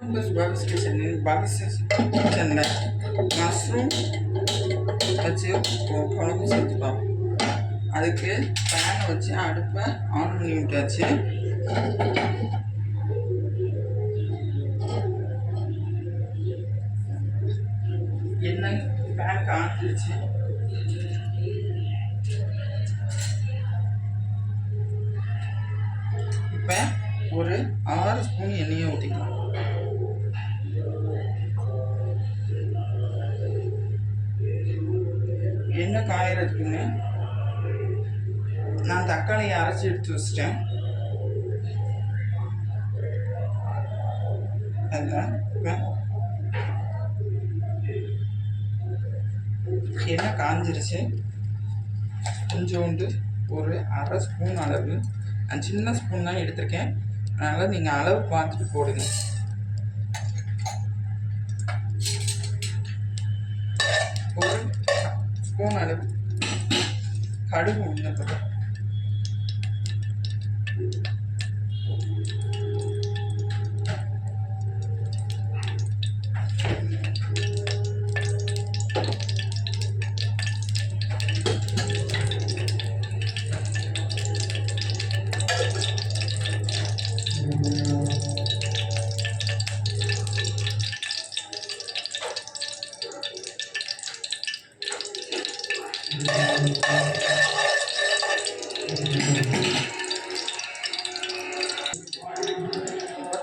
Plus பாபிஸ் kitchen பாபிஸ் கிச்சனில் mushroom வச்சு குழம்பு சேர்த்துப்போம் அதுக்கு பேனை வச்சு அடுப்பை ஆன் பண்ணி விட்டாச்சு. எண்ணெய் பேன் காஞ்சிருச்சு இப்போ ஒரு ஆறு ஸ்பூன் எண்ணெயை ஊற்றிக்கலாம் என்ன காயறதுக்குன்னு நான் தக்காளியை அரைச்சி எடுத்து வச்சிட்டேன். அதுதான் எண்ணெய் காஞ்சிருச்சு. கொஞ்சோண்டு ஒரு அரை ஸ்பூன் அளவு. நான் சின்ன ஸ்பூன் தான் எடுத்திருக்கேன். அதனால் நீங்கள் அளவு பார்த்துட்டு போடுங்க ஒரு ஸ்பூன் அளவு கடுகு உளுந்தப்பட்டு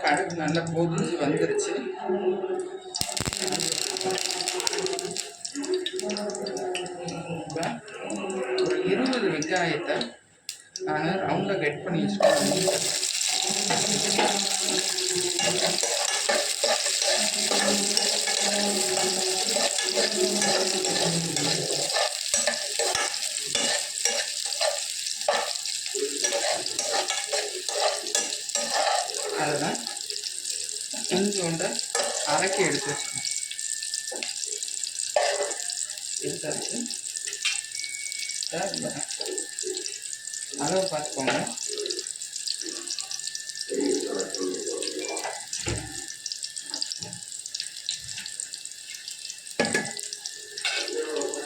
கடுகு நல்லா பொதிஞ்சு வந்துருச்சு. ஒரு இருபது வெங்காயத்தை நான் ரவுண்டாக கட் பண்ணி வச்சுருக்கேன் அதில் கொஞ்சோண்டு அரைக்கி எடுத்து வச்சுக்கணும். எடுத்தாச்சு இதை அளவு பார்த்துக்கோங்க.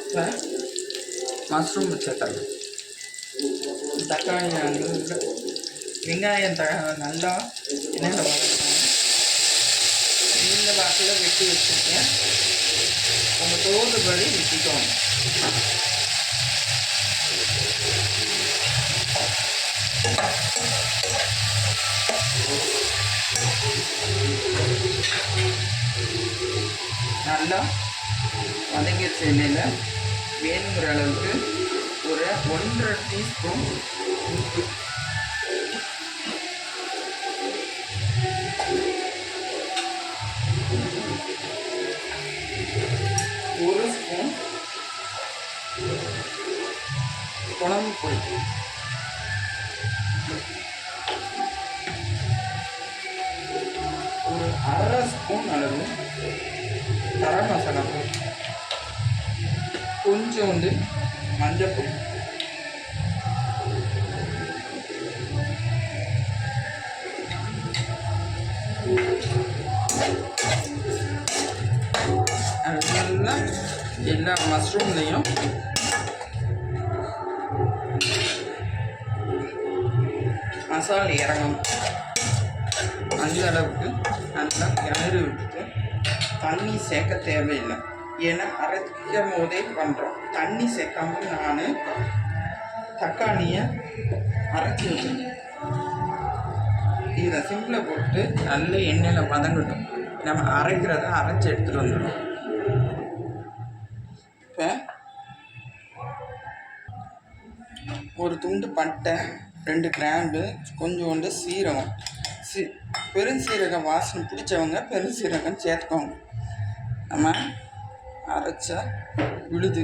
இப்போ மஷ்ரூம் வச்சிருக்காங்க. தக்காளி வெங்காயம் த நல்லா எண்ணெயில் வதக்கணும் நீல வாக்கில் வெட்டி வச்சுருக்கேன். உங்கள் தோதுபடி வெட்டிக்கோங்க. நல்லா வதங்கிய எண்ணெயில் வேணுங்கிற அளவுக்கு ஒரு ஒன்றரை டீஸ்பூன் உப்பு. குழம்பு பொடி ஒரு அரை ஸ்பூன் அளவு கரம் மசாலா பொடி. கொஞ்சோண்டு மஞ்சள் பொடி. நல்லா எல்லா மஷ்ரூம்லேயும் மசால் இறங்கணும். அந்த அளவுக்கு நல்லா கிளறி விட்டுட்டு தண்ணி சேர்க்க தேவையில்லை. ஏன்னா அரைக்கும் போதே பண்ணுறோம் தண்ணி சேர்க்காம நான் தக்காளியை அரைச்சி வச்சிருக்கேன். இதை சிம்பிளை போட்டு நல்ல எண்ணெயில் வதங்கட்டும். நம்ம அரைக்கிறத அரைச்சி எடுத்துகிட்டு வந்துடும் இப்போ ஒரு துண்டு பட்டை ரெண்டு கிராம்பு கொஞ்சோண்டு சீரகம். சி பெருஞ்சீரகம் வாசனை பிடிச்சவங்க பெருஞ்சீரகம் சேர்த்துக்கோங்க. நம்ம அரைச்ச விழுது.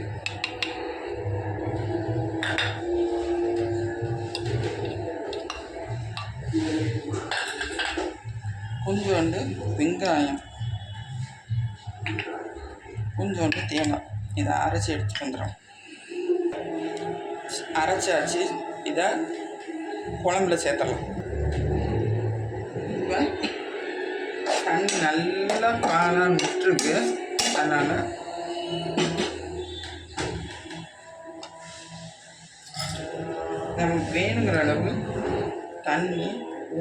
கொஞ்சோண்டு வெங்காயம். கொஞ்சோண்டு தேங்காய். இதை அரைச்சி எடுத்துட்டு வந்துடும் அரைச்சாச்சு. இதை குழம்புல சேர்த்துடலாம். இப்போ தண்ணி நல்லா காளான் விட்டுருக்கு. அதனால் நமக்கு வேணுங்கிற அளவு தண்ணி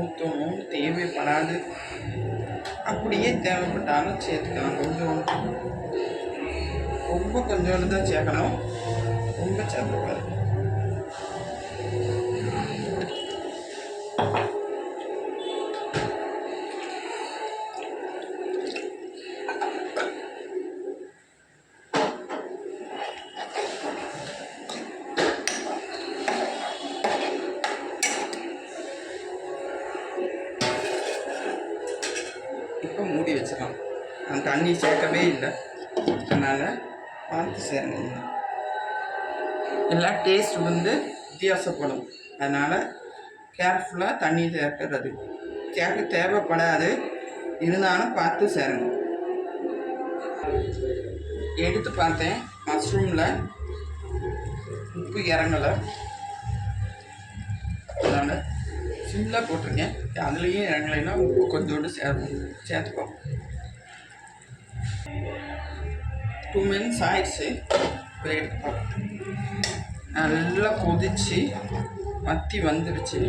ஊற்றணும் தேவைப்படாது. அப்படியே தேவைப்பட்டாலும் சேர்த்துக்கலாம். கொஞ்சம் ரொம்ப கொஞ்சோண்டு தான் சேர்க்கணும். ரொம்ப சேர்த்துக்கூடாது தண்ணி சேர்க்கவே இல்லை. அதனால் பார்த்து சேரணும். எல்லா டேஸ்ட் வந்து வித்தியாசப்படும். அதனால் கேர்ஃபுல்லாக தண்ணி சேர்க்கிறது. சேர்க்க தேவைப்படாது. இருந்தாலும் பார்த்து சேரணும். எடுத்து பார்த்தேன். மஷ்ரூமில் உப்பு இறங்கலை. அதனால் சிம்மில் போட்டிருக்கேன். அதுலேயும் இறங்கலைன்னா உப்பு கொஞ்சோண்டு சேர்ப்போம் சேர்த்துப்போம் டூ மினிட்ஸ் ஆயிடுச்சு. இப்போ எடுத்துக்கோ நல்லா கொதிச்சு மத்தி வந்துடுச்சு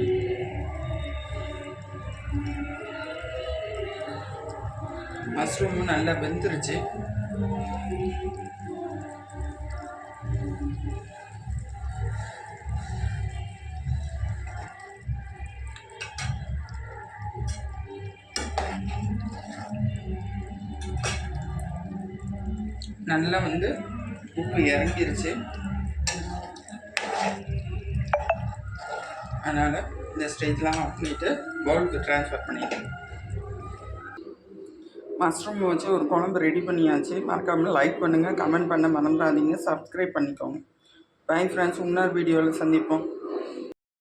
மஷ்ரூமும் நல்லா வெந்துருச்சு. Thank you. நல்லா வந்து உப்பு இறங்கிருச்சு. அதனால் இந்த ஸ்டேஜ்லாம் ஆஃப் பண்ணிவிட்டு பவுலுக்கு ட்ரான்ஸ்ஃபர் பண்ணிடுறேன் மஷ்ரூம் வச்சு ஒரு குழம்பு ரெடி பண்ணியாச்சு. மறக்காமல் லைக் பண்ணுங்கள் கமெண்ட் பண்ண மறந்துடாதீங்க சப்ஸ்கிரைப் பண்ணிக்கோங்க. பை ஃப்ரெண்ட்ஸ் இன்னொரு வீடியோவில் சந்திப்போம்.